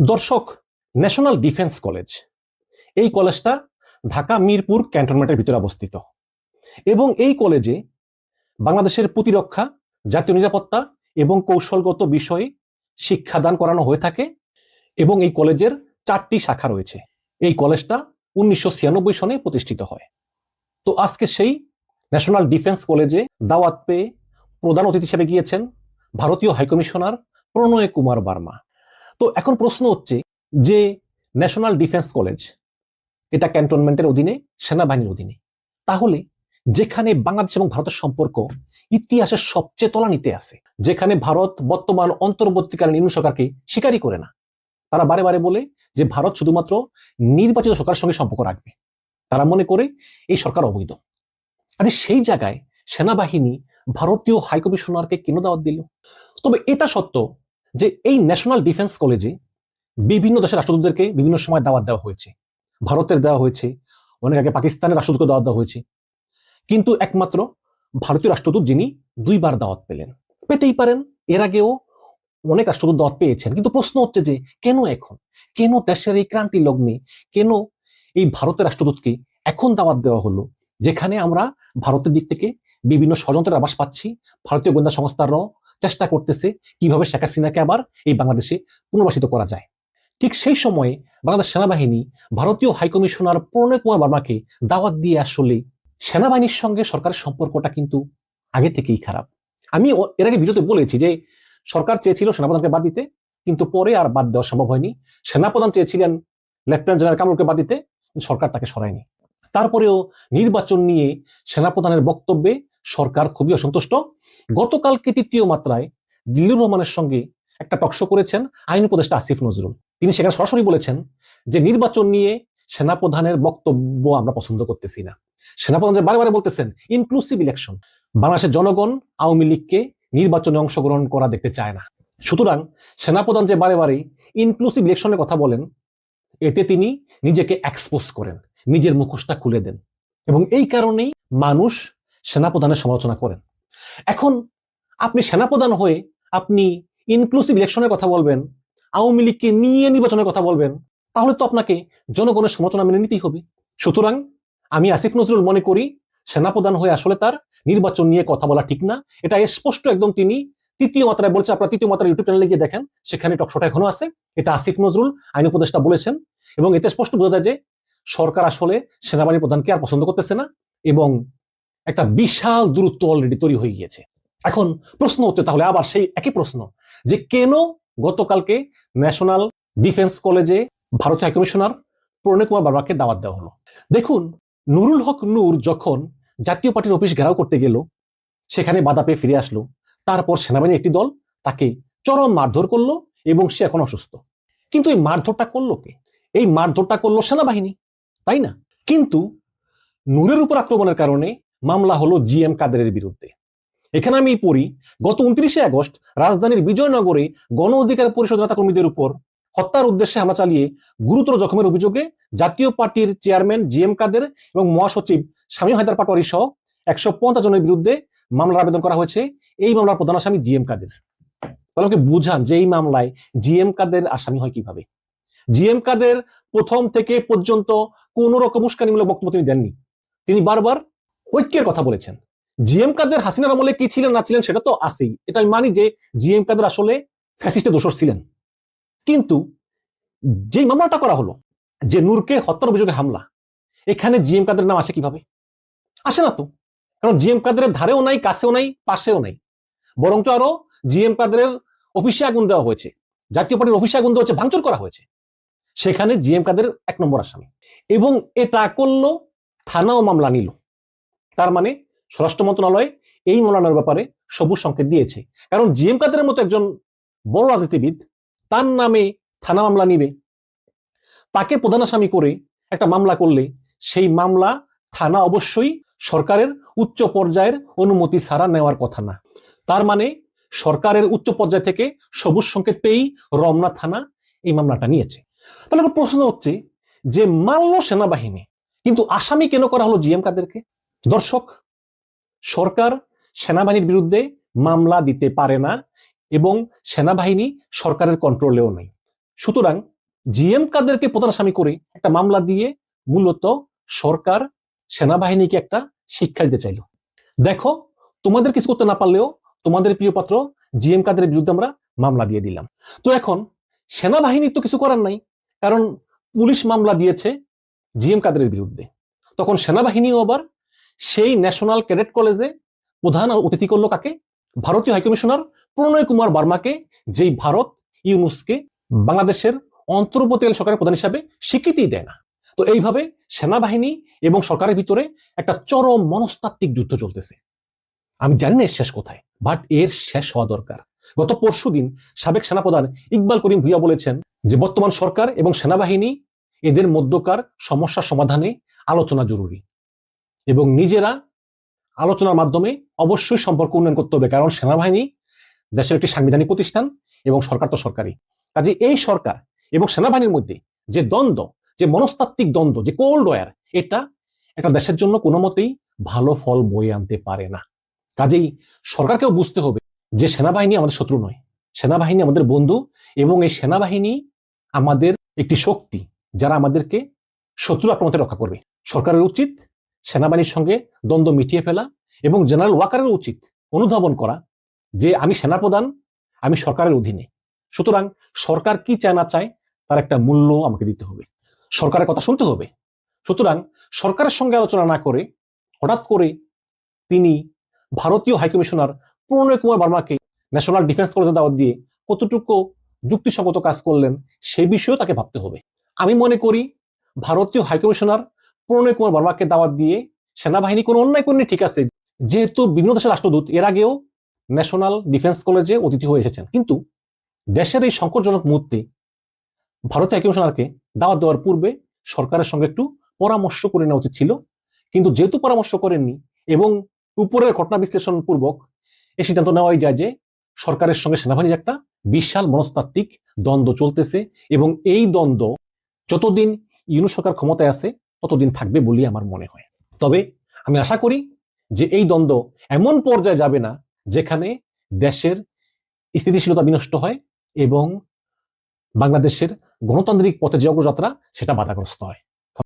দর্শক national defence college এই কলেজটা ঢাকা মিরপুর ক্যান্টনমেন্টের ভিতরে অবস্থিত। এবং এই কলেজে বাংলাদেশের প্রতিরক্ষা, জাতীয় নিরাপত্তা এবং কৌশলগত বিষয়ে শিক্ষাদান করানো হয়ে থাকে এবং এই কলেজের চারটি শাখা রয়েছে। এই কলেজটা উনিশশো সনে প্রতিষ্ঠিত হয়। তো আজকে সেই ন্যাশনাল ডিফেন্স কলেজে দাওয়াত পেয়ে প্রধান অতিথি হিসেবে গিয়েছেন ভারতীয় হাইকমিশনার প্রণয় কুমার বার্মা। তো এখন প্রশ্ন হচ্ছে যে ন্যাশনাল ডিফেন্স কলেজ এটা ক্যান্টনমেন্টের অধীনে, সেনাবাহিনীর অধীনে, তাহলে যেখানে বাংলাদেশ এবং ভারতের সম্পর্ক ইতিহাসের সবচেয়ে তলানিতে আছে, যেখানে ভারত বর্তমান অন্তর্বর্তীকালীন ইউনিয়ন সরকারকে স্বীকারই করে না, তারা বারে বারে বলে যে ভারত শুধুমাত্র নির্বাচিত সরকারের সঙ্গে সম্পর্ক রাখবে, তারা মনে করে এই সরকার অবৈধ। আরে সেই জায়গায় সেনাবাহিনী ভারতীয় হাইকমিশনারকে কেন দাওয়াত দিল? তবে এটা সত্য যে এই ন্যাশনাল ডিফেন্স কলেজে বিভিন্ন দেশের রাষ্ট্রদূতদেরকে বিভিন্ন সময় দাওয়াত দেওয়া হয়েছে। ভারতের দেওয়া হয়েছে, অনেক আগে পাকিস্তানের রাষ্ট্রদূতকে দাওয়াত দেওয়া হয়েছে। কিন্তু একমাত্র ভারতীয় রাষ্ট্রদূত যিনি দুইবার দাওয়াত পেলেন। পেতেই পারেন, এর আগেও অনেক রাষ্ট্রদূত দাওয়াত পেয়েছেন। কিন্তু প্রশ্ন হচ্ছে যে, কেন এখন? কেন দেশের এই ক্রান্তি লগ্নে? কেন এই ভারতের রাষ্ট্রদূতকে এখন দাওয়াত দেওয়া হলো? যেখানে আমরা ভারতের দিক থেকে বিভিন্ন ষড়যন্ত্রের আবাস পাচ্ছি, ভারতীয় গোয়েন্দা সংস্থারাও চেষ্টা করতেছে কীভাবে শেখ হাসিনাকে আবার এই বাংলাদেশে পুনর্বাসিত করা যায়। ঠিক সেই সময়ে বাংলাদেশ সেনাবাহিনী ভারতীয় হাইকমিশনার প্রণয় কুমার বার্মাকে দাওয়াত দিয়ে আসলে সেনাবাহিনীর সঙ্গে সরকারের সম্পর্কটা কিন্তু আগে থেকেই খারাপ। আমি এর আগে ভিডিওতে বলেছি যে সরকার চেয়েছিল সেনাপ্রধানকে বাদ দিতে, কিন্তু পরে আর বাদ দেওয়া সম্ভব হয়নি। সেনাপ্রধান চেয়েছিলেন লেফটেন্যান্ট জেনারেল কামরুলকে বাদ দিতে সরকার তাকে সরায়নি। তারপরেও নির্বাচন নিয়ে সেনাপ্রধানের বক্তব্যে সরকার খুবই অসন্তুষ্ট। গতকালকে তৃতীয় মাত্রায় দিল্লুর রহমানের সঙ্গে একটা টকশো করেছেন আইন উপদেষ্টা আসিফ নজরুল। তিনি সেখানে সরাসরি বলেছেন যে নির্বাচন নিয়ে সেনাপ্রধানের বক্তব্য আমরা পছন্দ করতেছি না। সেনাপ্রধান যে বারে বলতেছেন ইনক্লুসিভ ইলেকশন বাংলাদেশের জনগণ আওয়ামী লীগকে নির্বাচনে অংশগ্রহণ করা দেখতে চায় না। সুতরাং সেনাপ্রধান যে বারে বারে ইনক্লুসিভ ইলেকশনের কথা বলেন এতে তিনি নিজেকে এক্সপোজ করেন নিজের মুখোশটা খুলে দেন। এবং এই কারণেই মানুষ সেনাপ্রধানের সমালোচনা করেন। এখন আপনি সেনাপ্রধান হয়ে আপনি ইনক্লুসিভ ইলেকশনের কথা বলবেন, আওয়ামী লীগকে নিয়ে নির্বাচনের কথা বলবেন, তাহলে তো আপনাকে জনগণের সমালোচনা মেনে নিতেই হবে। সুতরাং আমি আসিফ নজরুল মনে করি, সেনাপ্রধান হয়ে আসলে তার নির্বাচন নিয়ে কথা বলা ঠিক না। এটা স্পষ্ট একদম তিনি তৃতীয় মাত্রায় বলছে, আপনার তৃতীয় মাত্রায় ইউটিউব চ্যানেলে গিয়ে দেখেন, সেখানে টকশোটা এখনও আছে। এটা আসিফ নজরুল, আইন উপদেষ্টা বলেছেন এবং এতে স্পষ্ট বোঝা যায় যে সরকার আসলে সেনাবাহিনী প্রধানকে আর পছন্দ করতেছে না এবং একটা বিশাল দূরত্ব অলরেডি তৈরি হয়ে গিয়েছে। এখন প্রশ্ন হচ্ছে, তাহলে আবার সেই একই প্রশ্ন, যে কেন গতকালকে ন্যাশনাল ডিফেন্স কলেজে ভারতীয় হাইকমিশনার প্রণয় কুমার বাবাকে দাওয়াত দেওয়া হলো? দেখুন, নুরুল হক নূর যখন জাতীয় পার্টির অফিস ঘেরাও করতে গেল, সেখানে বাধা পেয়ে ফিরে আসলো, তারপর সেনাবাহিনীর একটি দল তাকে চরম মারধর করল এবং সে এখন অসুস্থ। কিন্তু এই মারধরটা করল কে? এই মারধরটা করল সেনাবাহিনী, তাই না? কিন্তু নূরের উপর আক্রমণের কারণে মামলা হলো জি এম কাদেরের বিরুদ্ধে। এখানে আমি পড়ি, গত উনত্রিশে আগস্ট রাজধানীর বিজয়নগরে গণ অধিকার পরিষদ নেতা কর্মীদের উপর হত্যার উদ্দেশ্যে হামলা চালিয়ে গুরুতর জখমের অভিযোগে জাতীয় পার্টির চেয়ারম্যান জি এম কাদের এবং মহাসচিব শামীম হায়দার পাটোয়ারি সহ একশো পঞ্চাশ জনের বিরুদ্ধে মামলার আবেদন করা হয়েছে। এই মামলার প্রধান আসামি জি এম কাদের। তাহলে আমাকে বুঝান যে এই মামলায় জি এম কাদের আসামি হয় কীভাবে? জি এম কাদের প্রথম থেকে পর্যন্ত কোন রকম উস্কানিমূলক বক্তব্য তিনি দেননি। তিনি বারবার ঐক্যের কথা বলেছেন। জি এম কাদের হাসিনার আমলে কি ছিলেন, না ছিলেন, সেটা তো আছেই। এটা আমি মানি যে জি এম কাদের আসলে ফ্যাসিস্টের দোষর ছিলেন। কিন্তু যে মামলাটা করা হলো, যে নূরকে হত্যার অভিযোগে হামলা, এখানে জিএম কাদের নাম আসে কীভাবে? আসে না তো। কারণ জি এম কাদের ধারেও নাই, কাছেও নাই, পাশেও নাই। বরঞ্চ আরও জি এম কাদের অফিসে আগুন দেওয়া হয়েছে, জাতীয় পার্টির অফিসে আগুন দেওয়া হয়েছে, ভাঙচুর করা হয়েছে। সেখানে জি এম কাদের এক নম্বর আসামি। এবং এটা করল থানাও মামলা নিল। তার মানে স্বরাষ্ট্র মন্ত্রণালয় এই মামলার ব্যাপারে সবুজ সংকেত দিয়েছে। কারণ জি এম কাদের মতো একজন বড় রাজনীতিবিদ তার নামে থানা মামলা নিবে, তাকে প্রধান আসামি করে একটা মামলা করলে সেই মামলা থানা অবশ্যই সরকারের উচ্চ পর্যায়ের অনুমতি ছাড়া নেওয়ার কথা না। তার মানে সরকারের উচ্চ পর্যায় থেকে সবুজ সংকেত পেয়েই রমনা থানা এই মামলাটা নিয়েছে। তাহলে প্রশ্ন হচ্ছে যে মানল সেনাবাহিনী, কিন্তু আসামি কেন করা হলো জিএম কাদেরকে দর্শক, সরকার সেনাবাহিনীর বিরুদ্ধে মামলা দিতে পারে না এবং সেনাবাহিনী সরকারের কন্ট্রোলেও নেই। সুতরাং জিএম কাদেরকে প্রধান আসামি করে একটা মামলা দিয়ে মূলত সরকার সেনাবাহিনীকে একটা শিক্ষা দিতে চাইল। দেখো, তোমাদের কিছু করতে না পারলেও তোমাদের প্রিয় পাত্র জিএম কাদের বিরুদ্ধে আমরা মামলা দিয়ে দিলাম। তো এখন সেনাবাহিনী তো কিছু করার নাই, কারণ পুলিশ মামলা দিয়েছে জিএম কাদের বিরুদ্ধে। তখন সেনাবাহিনীও আবার সেই ন্যাশনাল ক্যাডেট কলেজে প্রধান অতিথি করল কাকে? ভারতীয় হাইকমিশনার প্রণয় কুমার বার্মাকে, যেই ভারত ইউনুসকে বাংলাদেশের অন্তর্বর্তীকালীন সরকারের প্রধান হিসাবে স্বীকৃতি দেয় না। তো এইভাবে সেনাবাহিনী এবং সরকারের ভিতরে একটা চরম মনস্তাত্ত্বিক যুদ্ধ চলতেছে। আমি জানি না এর শেষ কোথায় বাট এর শেষ হওয়া দরকার। গত পরশু দিন সাবেক সেনাপ্রধান ইকবাল করিম ভুইয়া বলেছেন যে, বর্তমান সরকার এবং সেনাবাহিনী এদের মধ্যকার সমস্যা সমাধানে আলোচনা জরুরি। এবং নিজেরা আলোচনার মাধ্যমে অবশ্যই সম্পর্ক উন্নয়ন করতে হবে। কারণ সেনাবাহিনী দেশের একটি সাংবিধানিক প্রতিষ্ঠান এবং সরকার তো সরকারি কাজে এই সরকার এবং সেনাবাহিনীর মধ্যে যে দ্বন্দ্ব, যে মনস্তাত্ত্বিক দ্বন্দ্ব, যে কোল্ড ওয়ার এটা একটা দেশের জন্য কোনো মতেই ভালো ফল বয়ে আনতে পারে না। কাজেই সরকারকেও বুঝতে হবে যে সেনাবাহিনী আমাদের শত্রু নয়। সেনাবাহিনী আমাদের বন্ধু এবং এই সেনাবাহিনী আমাদের একটি শক্তি, যারা আমাদেরকে শত্রু আক্রমণ রক্ষা করবে। সরকারের উচিত সেনাবাহিনীর সঙ্গে দ্বন্দ্ব মিটিয়ে ফেলা এবং জেনারেল ওয়াকারের উচিত অনুধাবন করা যে আমি সেনাপ্রধান, আমি সরকারের অধীনে। সুতরাং সরকার কি চায় না চায় তার একটা মূল্য আমাকে দিতে হবে। সরকারের কথা শুনতে হবে। সুতরাং সরকারের সঙ্গে আলোচনা না করে হঠাৎ করে তিনি ভারতীয় হাইকমিশনার প্রণয় কুমার বার্মাকে ন্যাশনাল ডিফেন্স কলেজে দাওয়াত দিয়ে কতটুকু যুক্তিসঙ্গত কাজ করলেন সে বিষয়েও তাকে ভাবতে হবে। আমি মনে করি ভারতীয় হাইকমিশনার প্রণয় কুমার বার্মাকে দাওয়াত দিয়ে সেনাবাহিনী কোনো অন্যায় করেনি, ঠিক আছে। যেহেতু বিভিন্ন দেশের রাষ্ট্রদূত, এর আগেও ন্যাশনাল ডিফেন্স কলেজে অতিথি হয়ে এসেছেন। কিন্তু দেশের এই সংকটজনক মুহূর্তে ভারতীয় হাইকমিশনারকে দাওয়াত দেওয়ার পূর্বে সরকারের সঙ্গে একটু পরামর্শ করে নেওয়া উচিত ছিল। কিন্তু যেহেতু পরামর্শ করেননি এবং উপরের ঘটনা বিশ্লেষণ পূর্বক এই সিদ্ধান্ত নেওয়াই যায় যে সরকারের সঙ্গে সেনাবাহিনীর একটা বিশাল মনস্তাত্ত্বিক দ্বন্দ্ব চলতেছে এবং এই দ্বন্দ্ব যতদিন ইউনুস সরকার ক্ষমতায় আছে ততদিন থাকবে বলেই আমার মনে হয়। তবে আমি আশা করি যে এই দ্বন্দ্ব এমন পর্যায়ে যাবে না যেখানে দেশের স্থিতিশীলতা বিনষ্ট হয় এবং বাংলাদেশের গণতান্ত্রিক পথে যে অগ্রযাত্রা, সেটা বাধাগ্রস্ত হয়।